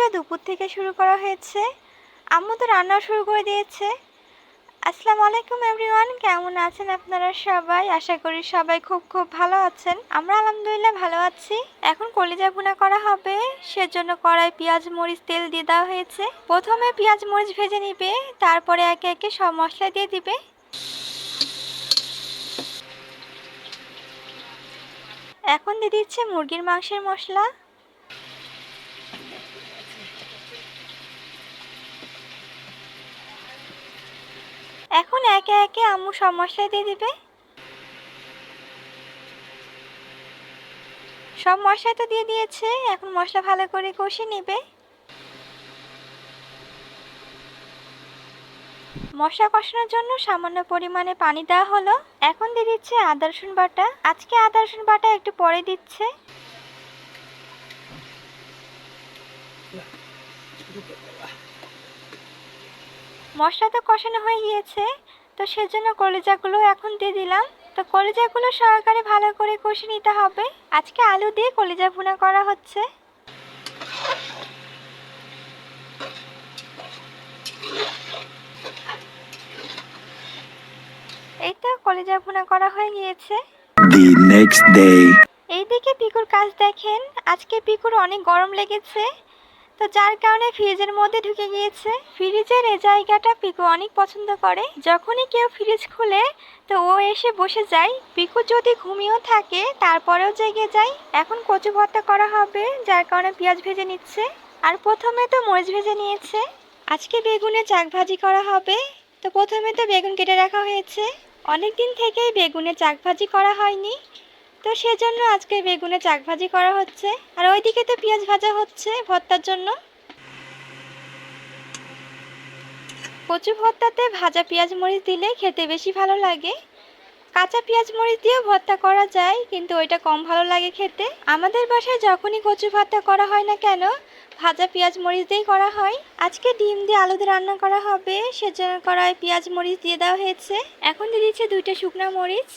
Video দুপুর থেকে শুরু করা হয়েছে। আম্মু তো রান্না শুরু করে দিয়েছে। আসসালামু আলাইকুম এভরিওয়ান, কেমন আছেন আপনারা সবাই? আশা করি সবাই খুব খুব ভালো আছেন। আমরা আলহামদুলিল্লাহ ভালো আছি। এখন কলিজা ভুনা করা হবে। সেজন্য কড়াই পেঁয়াজ, মরিচ, তেল দিয়ে দেওয়া হয়েছে। প্রথমে পেঁয়াজ, মরিচ ভেজে নিবে। তারপরে একে একে সব মশলা দিয়ে দিবে। এখন দিয়ে দিচ্ছে মুরগির মাংসের মশলা। এখন একে একে আম্মু সব দিয়ে দিবে? সব মশলা তো দিয়ে দিয়েছে, এখন মশলা ভালো করে কষে নেবে। মশলা কষানোর জন্য সামান্য পরিমাণে পানি দেওয়া হলো। এখন দিয়ে দিচ্ছে আদা রসুন বাটা। আজকে আদা রসুন বাটা একটু পরে দিচ্ছে। মশলা তো কষানো হয়ে গিয়েছে তো সেজন্য কলেজাগুলো এখন দিয়ে দিলাম। তো কলিজাগুলো সহকারে ভালো করে কষে নিতে হবে। আজকে আলু দিয়ে কলেজা ভুনা করা হচ্ছে। এই তো কলিজা ভুনা করা হয়ে গিয়েছে. এইদিকে পিকুর কাজ দেখেন। আজকে পিকুর অনেক গরম লেগেছে। তো যার কারণে ফ্রিজের মধ্যে ঢুকে গিয়েছে। ফ্রিজের এই জায়গাটা পিকু অনেক পছন্দ করে। যখনই কেউ ফ্রিজ খুলে, তো ও এসে বসে যায়। পিকু যদি ঘুমিয়েও থাকে, তারপরেও জেগে যায়। এখন কচু ভর্তা করা হবে, যার কারণে পেঁয়াজ ভেজে নিচ্ছে। আর প্রথমে তো মরিচ ভেজে নিয়েছে। আজকে বেগুনে চাক ভাজি করা হবে। তো প্রথমে তো বেগুন কেটে রাখা হয়েছে। অনেক দিন থেকেই বেগুনে চাক ভাজি করা হয়নি। তো সেজন্য আজকে বেগুনে চাক ভাজি করা হচ্ছে। আর ওইদিকে তো পেঁয়াজ ভাজা হচ্ছে ভর্তার জন্য। কচু ভর্তাতে ভাজা পেঁয়াজ মরিচ দিলে খেতে বেশি ভালো লাগে। কাঁচা পেঁয়াজ মরিচ দিয়েও ভর্তা করা যায়, কিন্তু ওইটা কম ভালো লাগে খেতে। আমাদের বাসায় যখনই কচু ভর্তা করা হয় না কেন, ভাজা পেঁয়াজ মরিচ দিয়েই করা হয়। আজকে ডিম দিয়ে আলু দিয়ে রান্না করা হবে, সেজন্য করায় পেঁয়াজ মরিচ দিয়ে দেওয়া হয়েছে। এখন দিয়ে দিচ্ছে দুইটা শুকনো মরিচ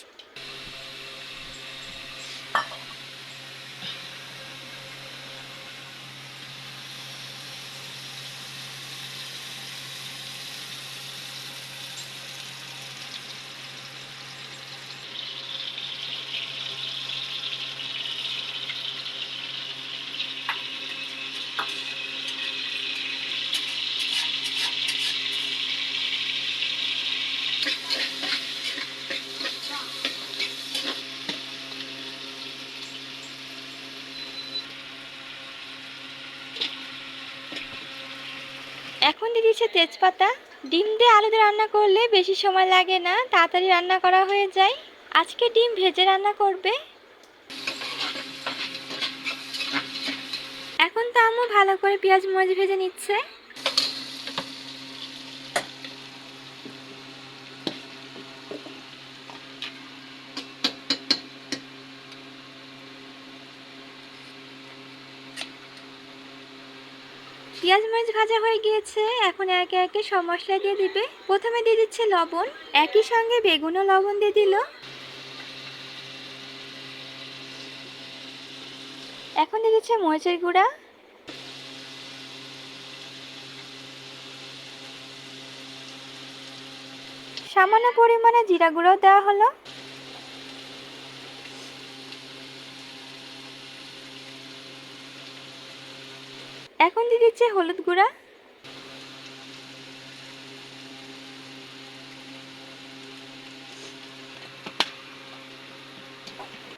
এখন দিয়ে দিচ্ছে তেজপাতা, ডিম দিয়ে আলুতে রান্না করলে বেশি সময় লাগে না, তাড়াতাড়ি রান্না করা হয়ে যায়। আজকে ডিম ভেজে রান্না করবে। এখন তো আম্মু ভালো করে পেঁয়াজ মরিচ ভেজে নিচ্ছে। পেঁয়াজ মরিচ ভাজা হয়ে গিয়েছে। এখন একে একে সব মশলা দিয়ে দিবে। প্রথমে দিয়ে দিচ্ছে লবণ। একই সঙ্গে বেগুনও লবণ দিয়ে দিল। এখন দিয়ে দিচ্ছে মরিচের গুঁড়া। সামান্য পরিমাণে জিরা গুঁড়াও দেওয়া হলো। এখন দিয়ে দিচ্ছে হলুদ গুঁড়া।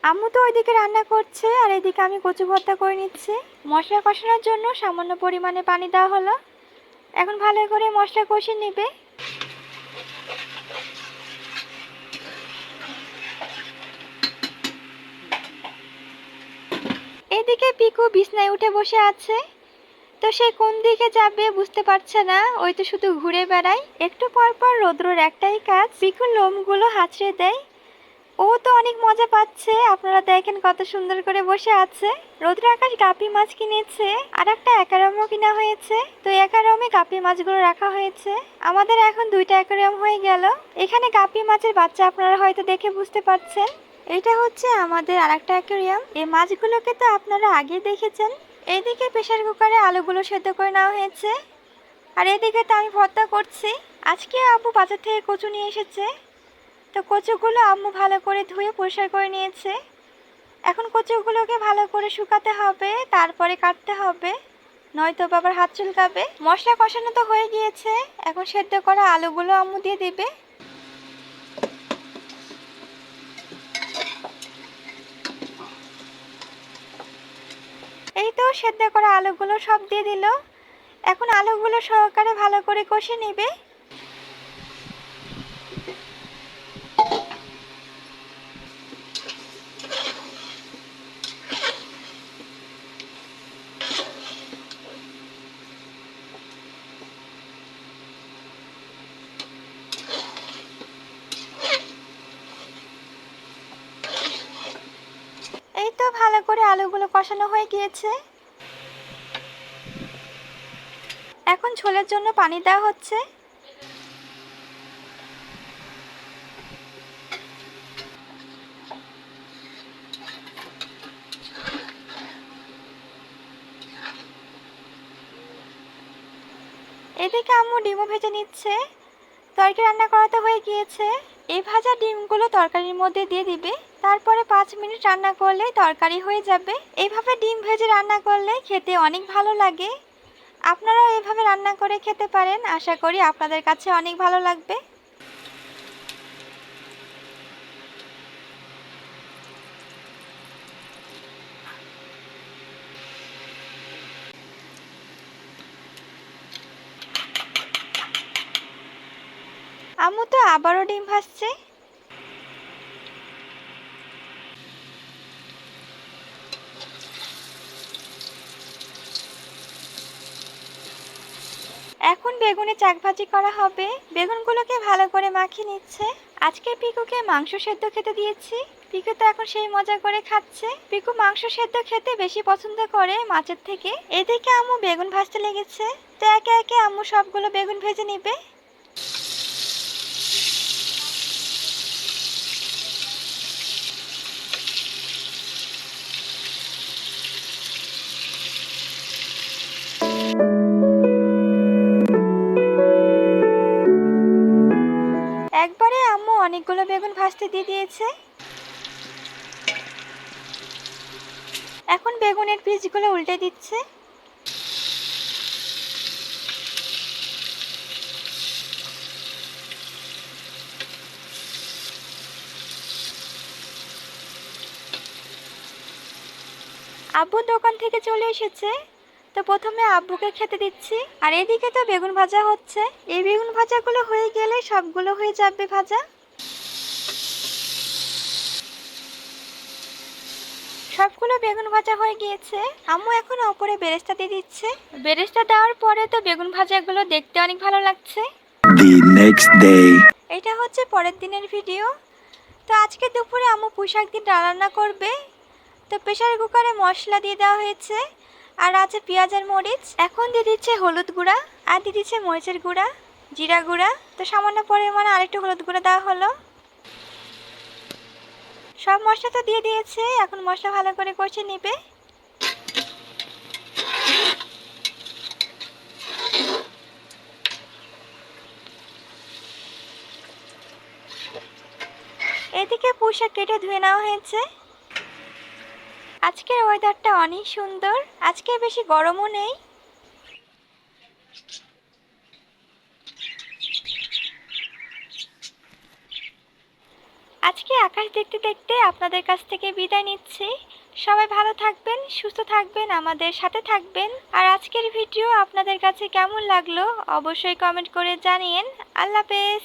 আম্মু তো ওইদিকে রান্না করছে, আর এদিকে আমি কচু ভর্তা করে নিচ্ছি। মশলা কষানোর জন্য সামান্য পরিমাণে পানি দেওয়া হলো। এখন ভালো করে মশলা কষিয়ে নেবে। এদিকে পিকু বিছনায় উঠে বসে আছে। তো সে কোন দিকে যাবে বুঝতে পারছে না। ওই তো শুধু ঘুরে বেড়ায়। একটু পর পর রৌদ্রর একটাই কাজ পিকুর লোমগুলো হাঁচড়ে দেয়। ও তো অনেক মজা পাচ্ছে। আপনারা দেখেন কত সুন্দর করে বসে আছে। রৌদ্র আকাশ গাপি মাছ কিনেছে আর একটা অ্যাকারামও কিনা হয়েছে। তো অ্যাকারামে গাপি মাছগুলো রাখা হয়েছে। আমাদের এখন দুইটা অ্যাকারাম হয়ে গেল। এখানে গাপি মাছের বাচ্চা আপনারা হয়তো দেখে বুঝতে পারছেন। এটা হচ্ছে আমাদের আরেকটা অ্যাকোরিয়াম। এই মাছগুলোকে তো আপনারা আগে দেখেছেন। এইদিকে প্রেশার কুকারে আলুগুলো সেদ্ধ করে নেওয়া হয়েছে। আর এদিকে তো আমি ভর্তা করছি। আজকে আব্বু বাজার থেকে কচু নিয়ে এসেছে। তো কচুগুলো আম্মু ভালো করে ধুয়ে পরিষ্কার করে নিয়েছে। এখন কচুগুলোকে ভালো করে শুকাতে হবে, তারপরে কাটতে হবে। নয়তো বাবার হাত চুলকাবে। মশলা কষানো তো হয়ে গিয়েছে। এখন সেদ্ধ করা আলুগুলো আম্মু দিয়ে দিবে। সেদ্ধ করা আলুগুলো সব দিয়ে দিল। এখন আলুগুলো সহকারে ভালো করে কষে নেবে। ভালো করে আলুগুলো কষানো হয়ে গিয়েছে। এখন ঝোলের জন্য পানি দেওয়া হচ্ছে। এদিকে আম্মু ডিমও ভেজে নিচ্ছে। তরকারি রান্না করা তো হয়ে গিয়েছে। এই ভাজা ডিমগুলো তরকারির মধ্যে দিয়ে দিবে। তারপরে পাঁচ মিনিট রান্না করলে তরকারি হয়ে যাবে। এইভাবে ডিম ভেজে রান্না করলে খেতে অনেক ভালো লাগে। আপনারাও এভাবে রান্না করে খেতে পারেন। আশা করি আপনাদের কাছে অনেক ভালো লাগবে। আম্মু তো আবারও ডিম ভাজছে। এখন বেগুনে চাক ভাজি করা হবে। বেগুনগুলোকে ভালো করে মাখিয়ে নিচ্ছে। আজকে পিকুকে মাংস সেদ্ধ খেতে দিয়েছি। পিকু তো এখন সেই মজা করে খাচ্ছে। পিকু মাংস সেদ্ধ খেতে বেশি পছন্দ করে মাছের থেকে। এদিকে আম্মু বেগুন ভাজতে লেগেছে। তো একে একে আম্মু সবগুলো বেগুন ভেজে নিবে। ভাজতে দিয়ে দিয়েছে। এখন বেগুনের পিসগুলো উল্টে দিচ্ছে। আব্বু দোকান থেকে চলে এসেছে। তো প্রথমে আব্বুকে খেতে দিচ্ছি। আর এদিকে তো বেগুন ভাজা হচ্ছে। এই বেগুন ভাজাগুলো হয়ে গেলে সবগুলো হয়ে যাবে ভাজা। সবগুলো বেগুন ভাজা হয়ে গিয়েছে। আম্মু এখন ওপরে বেরেস্তা দিয়ে দিচ্ছে। বেরেস্তা দেওয়ার পরে তো বেগুন ভাজাগুলো দেখতে অনেক ভালো লাগছে। The next day. এটা হচ্ছে পরের দিনের ভিডিও। তো আজকে দুপুরে আম্মু পুঁশাক দিন রান্না করবে। তো প্রেশার কুকারে মশলা দিয়ে দেওয়া হয়েছে। আর আছে পেঁয়াজ আর মরিচ। এখন দিয়ে দিচ্ছে হলুদ গুঁড়া। আর দিয়ে দিচ্ছে মরিচের গুঁড়া জিরা গুঁড়া। তো সামান্য পরিমাণে আরেকটু হলুদ গুঁড়া দেওয়া হলো। সব মশলা তো দিয়ে দিয়েছে, এখন মশলা ভালো করে কষে নেবে। এদিকে পুঁশাক কেটে ধুয়ে নেওয়া হয়েছে। আজকের ওয়েদারটা অনেক সুন্দর, আজকে বেশি গরমও নেই। আজকে আকাশ দেখতে দেখতে আপনাদের কাছ থেকে বিদায় নিচ্ছি। সবাই ভালো থাকবেন, সুস্থ থাকবেন, আমাদের সাথে থাকবেন। আর আজকের ভিডিও আপনাদের কাছে কেমন লাগল অবশ্যই কমেন্ট করে জানিয়েন। আল্লাহ হাফেজ।